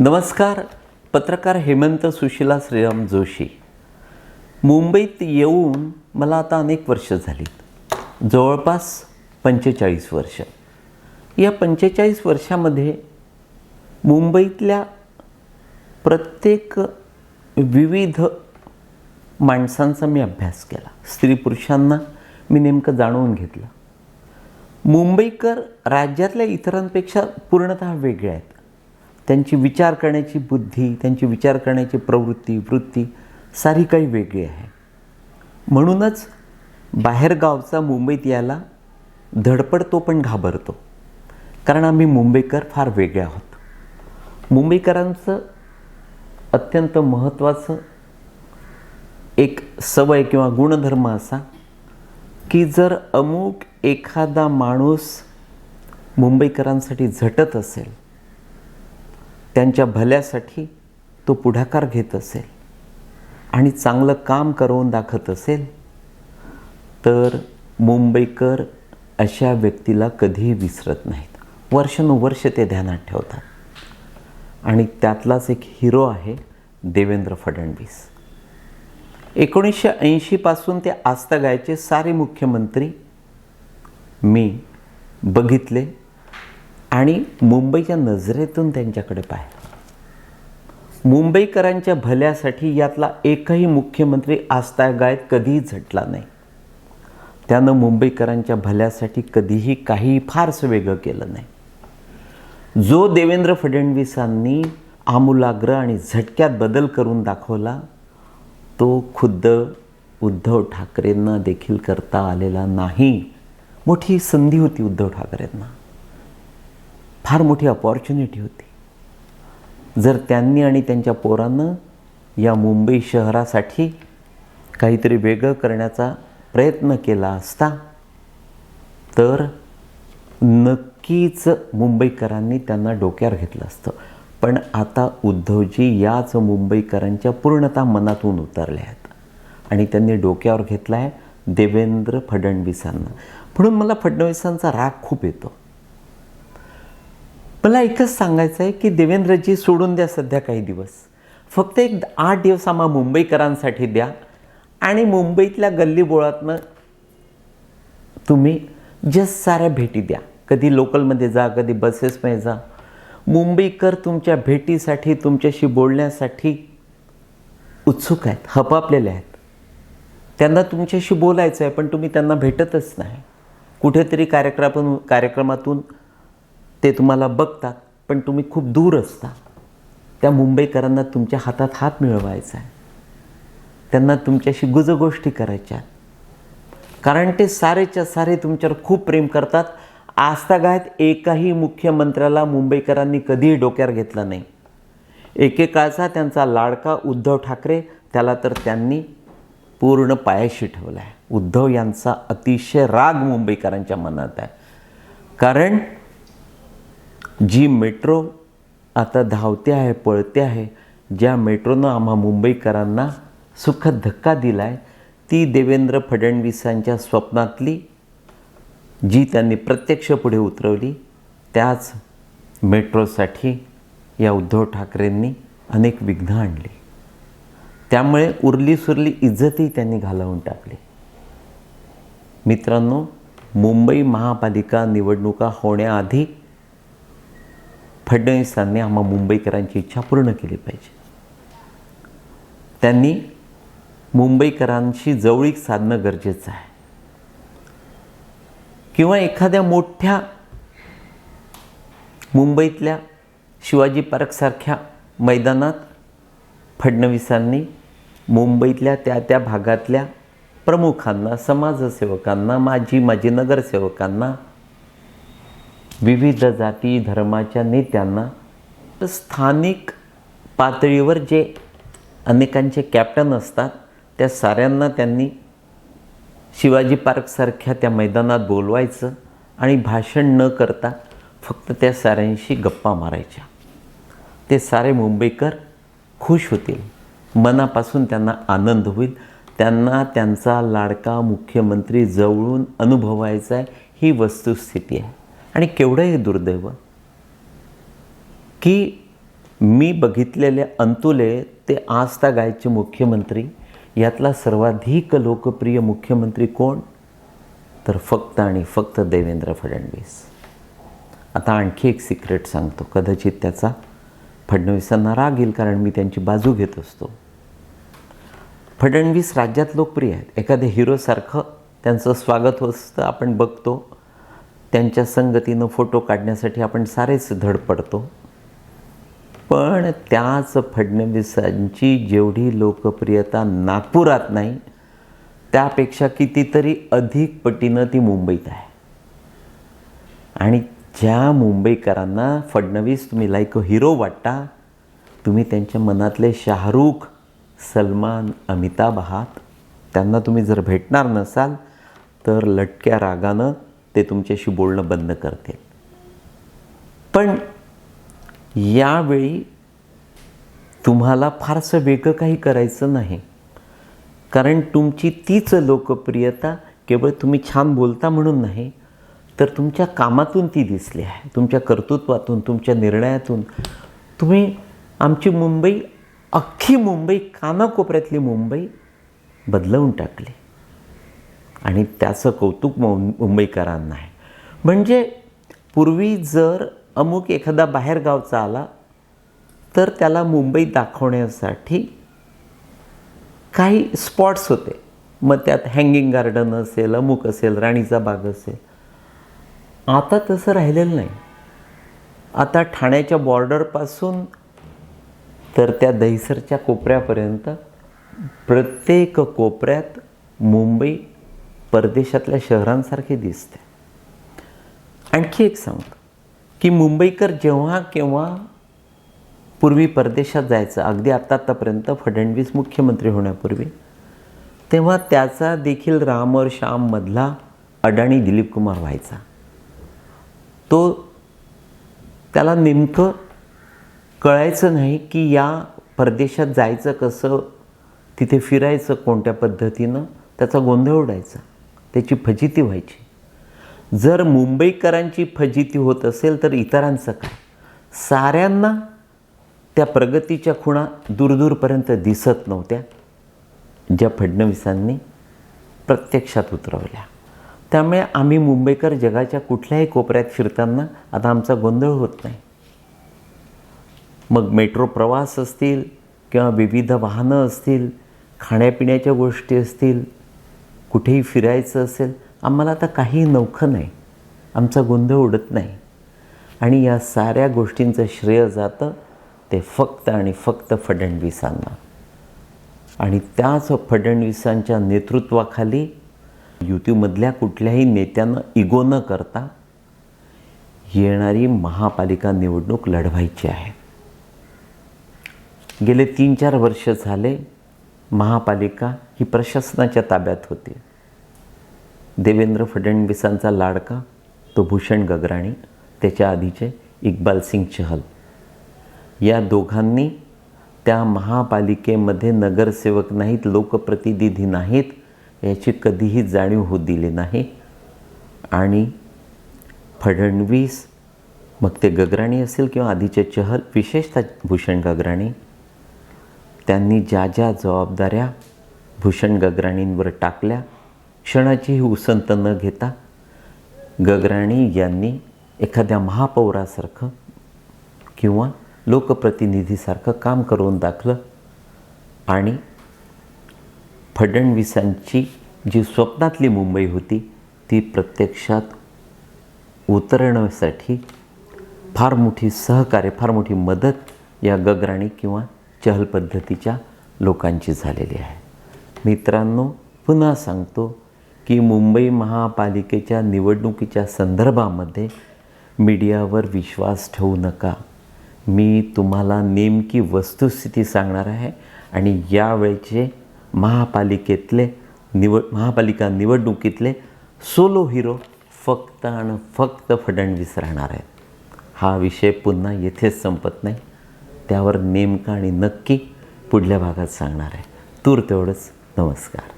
नमस्कार पत्रकार हेमंत सुशिला श्रीराम जोशी. मुंबईत येऊन मला आता अनेक वर्ष झालीत. जवळपास पंचेचाळीस वर्ष. या पंचेचाळीस वर्षामध्ये मुंबईतल्या प्रत्येक विविध माणसांचा मी अभ्यास केला. स्त्री पुरुषांना मी नेमकं जाणून घेतलं. मुंबईकर राज्यातल्या इतरांपेक्षा पूर्णतः वेगळे आहेत. त्यांची विचार करण्याची बुद्धी त्यांची विचार करण्याची प्रवृत्ती वृत्ती सारी काही वेगळी आहे. म्हणूनच बाहेरगावचा मुंबईत यायला धडपडतो पण घाबरतो. कारण आम्ही मुंबईकर फार वेगळे आहोत. मुंबईकरांचं अत्यंत महत्त्वाचं एक सवय किंवा गुणधर्म असा की जर अमुक एखादा माणूस मुंबईकरांसाठी झटत असेल त्यांच्या भल्यासाठी तो पुढाकार घेत असेल आणि चांगलं काम करून दाखवत असेल तर मुंबईकर अशा व्यक्तीला कधीही विसरत नाहीत. वर्षानुवर्ष ते ध्यानात ठेवतात. आणि त्यातलाच एक हिरो आहे देवेंद्र फडणवीस. एकोणीसशे ऐंशीपासून ते आजतागायचे सारे मुख्यमंत्री मी बघितले. आणि मुंबईच्या नजरेतून त्यांच्याकडे पाहिलं मुंबईकरांच्या भल्यासाठी यातला एकही मुख्यमंत्री आजतागायत कधीही झटला नाही. त्यानं मुंबईकरांच्या भल्यासाठी कधीही काही फारसं वेगळं केलं नाही. जो देवेंद्र फडणवीसांनी आमूलाग्र आणि झटक्यात बदल करून दाखवला तो खुद्द उद्धव ठाकरेंना देखील करता आलेला नाही. मोठी संधी होती उद्धव ठाकरेंना. फार मोठी अपॉर्च्युनिटी होती. जर त्यांनी आणि त्यांच्या पोरानं या मुंबई शहरासाठी काहीतरी वेगळं करण्याचा प्रयत्न केला असता तर नक्कीच मुंबईकरांनी त्यांना डोक्यावर घेतलं असतं. पण आता उद्धवजी याच मुंबईकरांच्या पूर्णतः मनातून उतरल्या आहेत आणि त्यांनी डोक्यावर घेतला आहे देवेंद्र फडणवीसांना. म्हणून मला फडणवीसांचा राग खूप येतो. मला एकच सांगायचं आहे की देवेंद्रजी सोडून द्या सध्या काही दिवस. फक्त एक आठ दिवस आम्हा मुंबईकरांसाठी द्या. आणि मुंबईतल्या गल्लीबोळातनं तुम्ही जस्ट साऱ्या भेटी द्या. कधी लोकलमध्ये जा कधी बसेसमध्ये जा. मुंबईकर तुमच्या भेटीसाठी तुमच्याशी बोलण्यासाठी उत्सुक आहेत हपापलेले आहेत. त्यांना तुमच्याशी बोलायचं आहे पण तुम्ही त्यांना भेटतच नाही. कुठेतरी कार्यक्रमातून कार्यक्रमातून ते तुम्हाला बघतात पण तुम्ही खूप दूर असता. त्या मुंबईकरांना तुमच्या हातात हात मिळवायचा आहे. त्यांना तुमच्याशी गुजगोष्टी करायच्या कारण ते सारेच्या सारे तुमच्यावर खूप प्रेम करतात. आजतागायत एकाही मुख्यमंत्र्याला मुंबईकरांनी कधीही डोक्यावर घेतलं नाही. एकेकाळचा त्यांचा लाडका उद्धव ठाकरे त्याला तर त्यांनी पूर्ण पायाशी ठेवला आहे. उद्धव यांचा अतिशय राग मुंबईकरांच्या मनात आहे. कारण जी मेट्रो आता धावते आहे पळते आहे ज्या मेट्रोनं आम्हा मुंबईकरांना सुखद धक्का दिला आहे ती देवेंद्र फडणवीसांच्या स्वप्नातली जी त्यांनी प्रत्यक्ष पुढे उतरवली त्याच मेट्रोसाठी या उद्धव ठाकरेंनी अनेक विघ्न आणली. त्यामुळे उरली सुरली इज्जतही त्यांनी घालवून टाकली. मित्रांनो मुंबई महापालिका निवडणुका होण्याआधी फडणवीसांनी आम्हा मुंबईकरांची इच्छा पूर्ण केली पाहिजे. त्यांनी मुंबईकरांशी जवळीक साधणं गरजेचं आहे. किंवा एखाद्या मोठ्या मुंबईतल्या शिवाजी पार्कसारख्या मैदानात फडणवीसांनी मुंबईतल्या त्या त्या भागातल्या प्रमुखांना समाजसेवकांना माजी माजी नगरसेवकांना विविध जाती धर्माच्या नेत्यांना स्थानिक पातळीवर जे अनेकांचे कॅप्टन असतात त्या साऱ्यांना त्यांनी शिवाजी पार्कसारख्या त्या मैदानात बोलवायचं आणि भाषण न करता फक्त त्या साऱ्यांशी गप्पा मारायच्या. ते सारे मुंबईकर खुश होतील. मनापासून त्यांना आनंद होईल. त्यांना त्यांचा लाडका मुख्यमंत्री जवळून अनुभवायचा आहे ही वस्तुस्थिती आहे. आणि केवढं हे दुर्दैव की मी बघितलेले अंतुले ते आज गायचे मुख्यमंत्री यातला सर्वाधिक लोकप्रिय मुख्यमंत्री कोण? तर फक्त आणि फक्त देवेंद्र फडणवीस. आता आणखी एक सिक्रेट सांगतो. कदाचित त्याचा फडणवीसांना राग येईल कारण मी त्यांची बाजू घेत असतो. फडणवीस राज्यात लोकप्रिय आहेत. एखाद्या हिरोसारखं त्यांचं स्वागत असतं आपण बघतो. त्यांच्या संगतीनं फोटो काढण्यासाठी आपण सारेच धडपडतो पण त्याच फडणवीसांची जेवढी लोकप्रियता नागपुरात नाही त्यापेक्षा कितीतरी अधिक पटीनं ती मुंबईत आहे. आणि ज्या मुंबईकरांना फडणवीस तुम्ही लाईक हिरो वाटता तुम्ही त्यांच्या मनातले शाहरुख सलमान अमिताभ आहात त्यांना तुम्ही जर भेटणार नसाल तर लटक्या रागानं ते तुमच्याशी बोलणं बंद करतील. पण यावेळी तुम्हाला फारसं वेगळं काही करायचं नाही. कारण तुमची तीच लोकप्रियता केवळ तुम्ही छान बोलता म्हणून नाही तर तुमच्या कामातून ती दिसली आहे. तुमच्या कर्तृत्वातून तुमच्या निर्णयातून. तुम्ही आमची मुंबई अख्खी मुंबई कानाकोपऱ्यातली मुंबई बदलवून टाकली. आणि त्याचं कौतुक मुंबईकरांना आहे. म्हणजे पूर्वी जर अमुक एखादा बाहेरगावचा आला तर त्याला मुंबई दाखवण्यासाठी काही स्पॉट्स होते. मग त्यात हँगिंग गार्डन असेल अमुक असेल राणीचा बाग असेल. आता तसं राहिलेलं नाही. आता ठाण्याच्या बॉर्डरपासून तर त्या दहिसरच्या कोपऱ्यापर्यंत प्रत्येक कोपऱ्यात मुंबई परदेशातल्या शहरांसारखे दिसते. आणखी एक सांगतो की मुंबईकर जेव्हा केव्हा पूर्वी परदेशात जायचं अगदी आत्ता आत्तापर्यंत फडणवीस मुख्यमंत्री होण्यापूर्वी तेव्हा त्याचा देखील राम और श्याममधला अडाणी दिलीप कुमार व्हायचा. तो त्याला नेमकं कळायचं नाही की या परदेशात जायचं कसं तिथे फिरायचं कोणत्या पद्धतीनं त्याचा गोंधळ उडायचा. त्याची फजिती व्हायची. जर मुंबईकरांची फजिती होत असेल तर इतरांचं काय? साऱ्यांना त्या प्रगतीच्या खुणा दूरदूरपर्यंत दिसत नव्हत्या. ज्या फडणवीसांनी प्रत्यक्षात उतरवल्या. त्यामुळे आम्ही मुंबईकर जगाच्या कुठल्याही कोपऱ्यात फिरताना आता आमचा गोंधळ होत नाही. मग मेट्रो प्रवास असतील किंवा विविध वाहनं असतील खाण्यापिण्याच्या गोष्टी असतील कुठेही फिरायचं असेल आम्हाला आता काही नौखं नाही. आमचा गोंधळ उडत नाही. आणि या साऱ्या गोष्टींचं श्रेय जातं ते फक्त आणि फक्त फडणवीसांना. आणि त्याच फडणवीसांच्या नेतृत्वाखाली युतीमधल्या कुठल्याही नेत्यानं इगो न करता येणारी महापालिका निवडणूक लढवायची आहे. गेले तीन चार वर्ष झाले महापालिका ही प्रशासनाच्या ताब्यात होती. देवेंद्र फडणवीसांचा लाडका तो भूषण गगराणी त्याच्या आधीचे इक्बाल सिंग चहल. या दोघांनी त्या महापालिकेमध्ये नगरसेवक नाहीत लोकप्रतिनिधी नाहीत याची कधीही जाणीव होऊ दिली नाही. आणि फडणवीस मग ते गगराणी असेल किंवा आधीचे चहल विशेषतः भूषण गगराणी त्यांनी ज्या ज्या जबाबदाऱ्या भूषण गगराणींवर टाकल्या क्षणाचीही उसंत न घेता गगराणी यांनी एखाद्या महापौरासारखं किंवा लोकप्रतिनिधीसारखं काम करून दाखलं आणि फडणवीसांची जी स्वप्नातली मुंबई होती ती प्रत्यक्षात उतरण्यासाठी फार मोठी सहकार्य फार मोठी मदत या गगराणी किंवा चहल पद्धतीच्या लोकांची झालेली आहे. मित्रांनो पुन्हा सांगतो की मुंबई महापालिकेच्या निवडणुकीच्या संदर्भामध्ये मीडियावर विश्वास ठेवू नका. मी तुम्हाला नेमकी वस्तुस्थिती सांगणार आहे आणि यावेळचे महापालिकेतले निवड महापालिका निवडणुकीतले सोलो हिरो फक्त आणि फक्त फडणवीस राहणार आहेत. हा विषय पुन्हा येथेच संपत नाही. त्यावर नेमकं आणि नक्की पुढल्या भागात सांगणार आहे. तूर तेवढंच. नमस्कार.